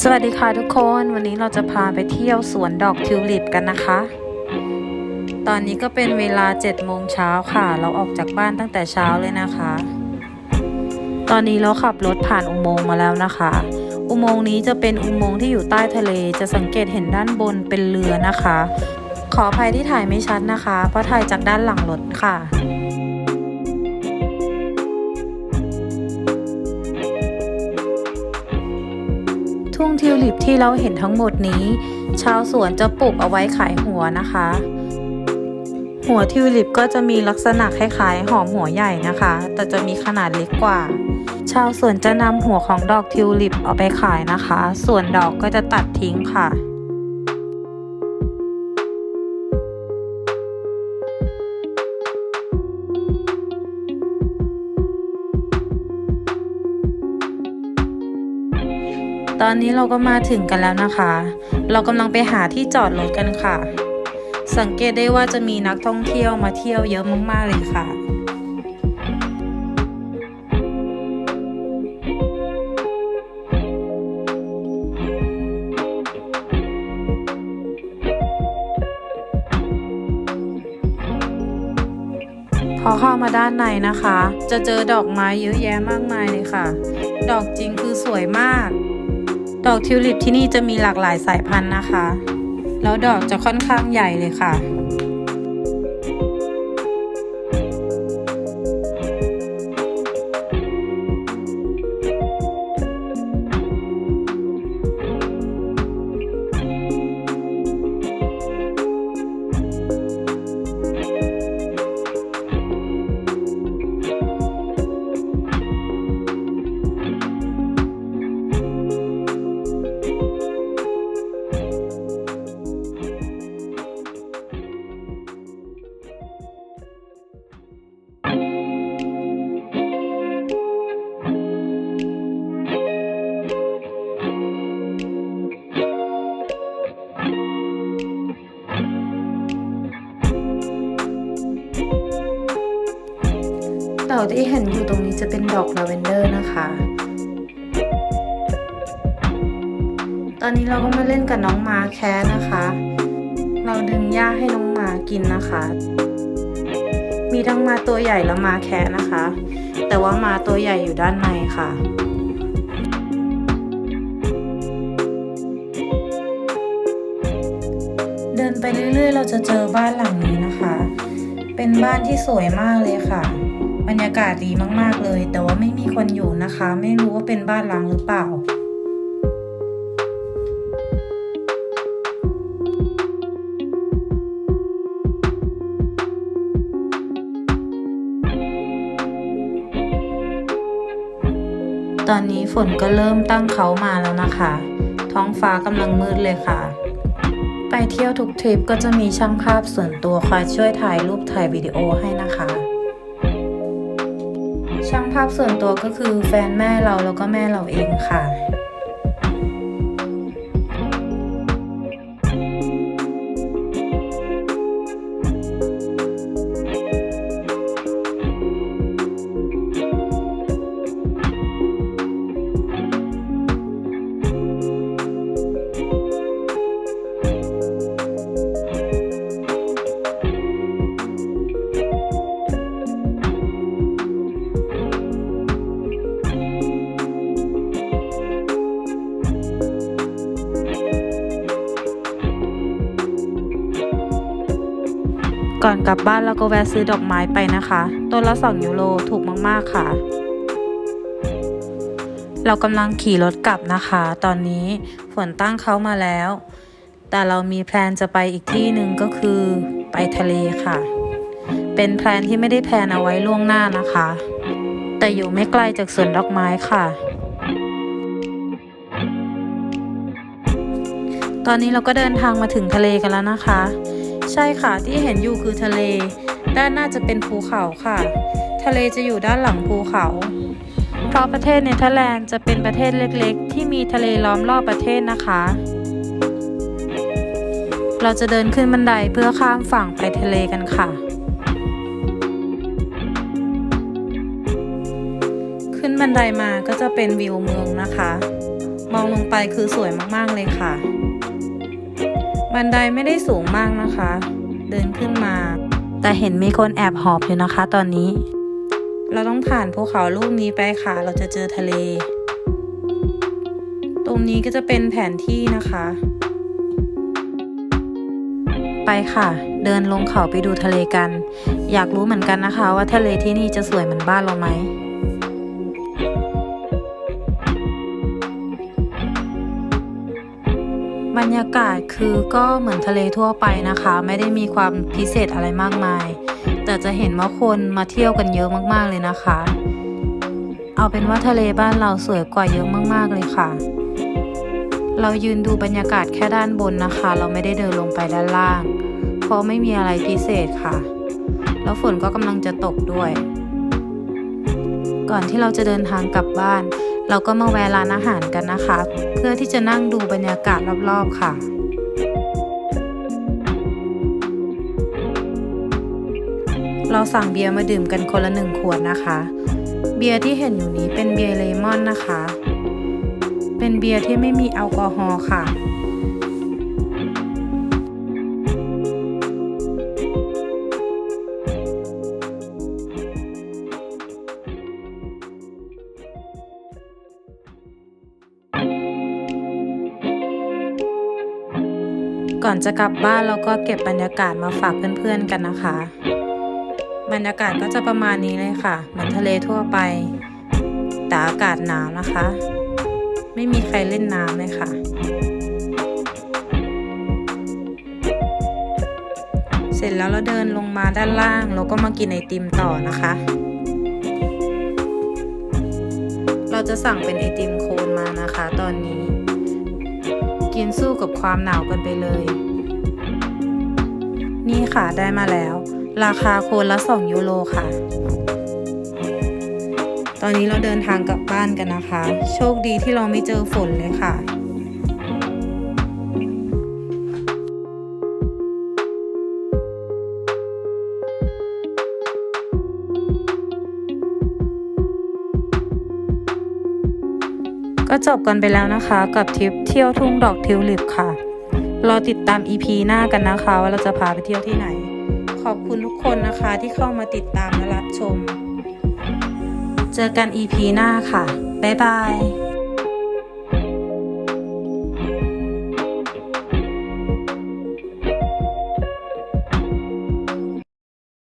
สวัสดีค่ะทุกคนวันนี้เราจะพาไปเที่ยวสวนดอกทิวลิปกันนะคะ ตอนนี้ก็เป็นเวลา7โมงเช้าค่ะ เราออกจากบ้านตั้งแต่เช้าเลยนะคะ ตอนนี้เราขับรถผ่านอุโมงค์มาแล้วนะคะ อุโมงค์นี้จะเป็นอุโมงค์ที่อยู่ใต้ทะเลจะสังเกตเห็นด้านบนเป็นเรือนะคะ ขออภัยที่ถ่ายไม่ชัดนะคะ เพราะถ่ายจากด้านหลังรถค่ะ ทุ่งทิวลิปที่เราเห็นทั้งหมดนี้ ชาวสวนจะปลูกเอาไว้ขายหัวนะคะ หัวทิวลิปก็จะมีลักษณะคล้ายๆหอมหัวใหญ่นะคะ แต่จะมีขนาดเล็กกว่า ชาวสวนจะนำหัวของดอกทิวลิปเอาไปขายนะคะ ส่วนดอกก็จะตัดทิ้งค่ะ ตอนนี้เราก็มาถึงกันแล้วนะคะ เรากำลังไปหาที่จอดรถกันค่ะ สังเกตได้ว่าจะมีนักท่องเที่ยวมาเที่ยวเยอะมากๆเลยค่ะพอเข้ามาด้านในนะคะ จะเจอดอกไม้เยอะแยะมากมายเลยค่ะ ดอกจริงคือสวยมาก ดอกทิวลิปที่นี่จะมีหลากหลายสายพันธุ์นะคะ แล้วดอกจะค่อนข้างใหญ่เลยค่ะ ดอกที่เห็นอยู่ตรงนี้จะเป็นดอกลาเวนเดอร์นะคะ ตอนนี้เราก็มาเล่นกับน้องหมาแคะนะคะ เราดึงหญ้าให้น้องหมากินนะคะ มีทั้งมาตัวใหญ่และมาแคะนะคะ แต่ว่ามาตัวใหญ่อยู่ด้านในค่ะเดินไปเรื่อยๆ เราจะเจอบ้านหลังนี้นะคะ เป็นบ้านที่สวยมากเลยค่ะ บรรยากาศดีมากๆเลย แต่ว่าไม่มีคนอยู่นะคะ ไม่รู้ว่าเป็นบ้านร้างหรือเปล่าตอนนี้ฝนก็เริ่มตั้งเขามาแล้วนะคะ ท้องฟ้ากำลังมืดเลยค่ะ ไปเที่ยวทุกทริปก็จะมีช่างภาพส่วนตัวคอยช่วยถ่ายรูปถ่ายวิดีโอให้นะคะ ช่างภาพส่วนตัวก็คือแฟนแม่เราแล้วก็แม่เราเองค่ะ ก่อนกลับบ้านเราก็แวะซื้อดอกไม้ไปนะคะต้นละ 2 ยูโรถูกมากๆค่ะ เรากำลังขี่รถกลับนะคะ ตอนนี้ฝนตั้งเขามาแล้ว แต่เรามีแพลนจะไปอีกที่หนึ่งก็คือไปทะเลค่ะ เป็นแพลนที่ไม่ได้แพลนเอาไว้ล่วงหน้านะคะ แต่อยู่ไม่ไกลจากสวนดอกไม้ค่ะตอนนี้เราก็เดินทางมาถึงทะเลกันแล้วนะคะ ใช่ค่ะที่เห็นอยู่คือทะเล ด้านหน้าจะเป็นภูเขาค่ะ ทะเลจะอยู่ด้านหลังภูเขา เพราะประเทศเนเธอร์แลนด์จะเป็นประเทศเล็กๆ ที่มีทะเลล้อมรอบประเทศนะคะ เราจะเดินขึ้นบันไดเพื่อข้ามฝั่งไปทะเลกันค่ะ ขึ้นบันไดมาก็จะเป็นวิวเมืองนะคะ มองลงไปคือสวยมากๆเลยค่ะ บันไดไม่ได้สูงมากนะคะ เดินขึ้นมา แต่เห็นมีคนแอบหอบอยู่นะคะตอนนี้ เราต้องผ่านภูเขาลูกนี้ไปค่ะ เราจะเจอทะเล ตรงนี้ก็จะเป็นแผนที่นะคะ ไปค่ะ เดินลงเขาไปดูทะเลกัน อยากรู้เหมือนกันนะคะ ว่าทะเลที่นี่จะสวยเหมือนบ้านเราไหม บรรยากาศคือก็เหมือนทะเลทั่วไปนะคะ ไม่ได้มีความพิเศษอะไรมากมาย แต่จะเห็นว่าคนมาเที่ยวกันเยอะมากๆเลยนะคะ เอาเป็นว่าทะเลบ้านเราสวยกว่าเยอะมากๆเลยค่ะ เรายืนดูบรรยากาศแค่ด้านบนนะคะ เราไม่ได้เดินลงไปด้านล่าง เพราะไม่มีอะไรพิเศษค่ะ แล้วฝนก็กำลังจะตกด้วย ก่อนที่เราจะเดินทางกลับบ้าน เราก็มาแวะร้านอาหารกันนะคะ เพื่อที่จะนั่งดูบรรยากาศรอบๆค่ะเราสั่งเบียร์มาดื่มกันคนละหนึ่งขวดนะคะ เบียร์ที่เห็นอยู่นี้เป็นเบียร์เลมอนนะคะ เป็นเบียร์ที่ไม่มีแอลกอฮอล์ค่ะ ก่อนจะกลับบ้านเราก็เก็บบรรยากาศมาฝากเพื่อนๆกันนะคะ บรรยากาศก็จะประมาณนี้เลยค่ะ เหมือนทะเลทั่วไป แต่อากาศหนาวนะคะ ไม่มีใครเล่นน้ำเลยค่ะเสร็จแล้วเราเดินลงมาด้านล่างเราก็มากินไอติมต่อนะคะ เราจะสั่งเป็นไอติมโคนมานะคะ ตอนนี้ นสู้กับความหนาวกันไปเลย นี่ค่ะได้มาแล้ว ราคาโคนละ 2 ยูโรค่ะ ตอนนี้เราเดินทางกลับบ้านกันนะคะ โชคดีที่เราไม่เจอฝนเลยค่ะ ก็จบกันไปแล้วนะคะ กับทริปเที่ยวทุ่งดอกทิวลิปค่ะ รอติดตาม EP หน้ากันนะคะ ว่าเราจะพาไปเที่ยวที่ไหน ขอบคุณทุกคนนะคะที่เข้ามาติดตามและรับชม เจอกัน EP หน้าค่ะ บ๊ายบาย